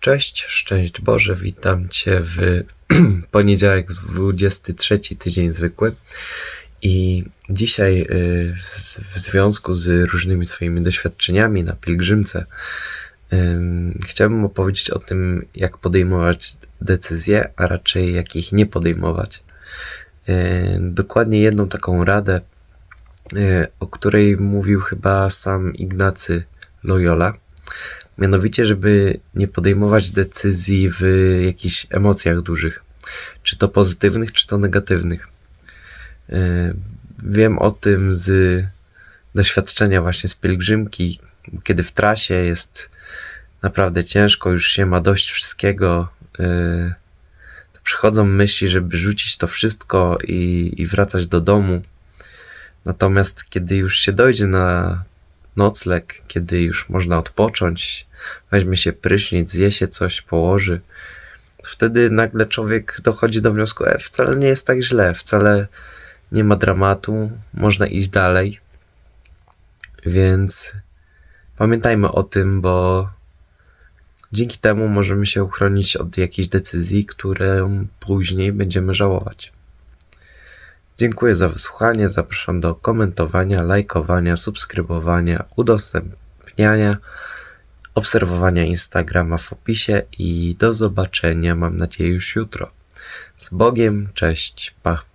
Cześć, szczęść Boże, witam Cię w poniedziałek, 23 tydzień zwykły. I dzisiaj, y, w związku z różnymi swoimi doświadczeniami na pielgrzymce, ym, chciałbym opowiedzieć o tym, jak podejmować decyzje, a raczej jak ich nie podejmować. Y, Dokładnie jedną taką radę, y, o której mówił chyba sam Ignacy Loyola. Mianowicie, żeby nie podejmować decyzji w jakichś emocjach dużych, czy to pozytywnych, czy to negatywnych. Yy, Wiem o tym z doświadczenia właśnie z pielgrzymki, kiedy w trasie jest naprawdę ciężko, już się ma dość wszystkiego. yy, To przychodzą myśli, żeby rzucić to wszystko i, i wracać do domu. Natomiast kiedy już się dojdzie na nocleg, kiedy już można odpocząć, weźmie się prysznic, zje się coś, położy, wtedy nagle człowiek dochodzi do wniosku, e, wcale nie jest tak źle, wcale nie ma dramatu, można iść dalej. Więc pamiętajmy o tym, bo dzięki temu możemy się uchronić od jakiejś decyzji, którą później będziemy żałować. Dziękuję za wysłuchanie. Zapraszam do komentowania, lajkowania, subskrybowania, udostępniania, obserwowania Instagrama w opisie i do zobaczenia, mam nadzieję, już jutro. Z Bogiem, cześć, pa.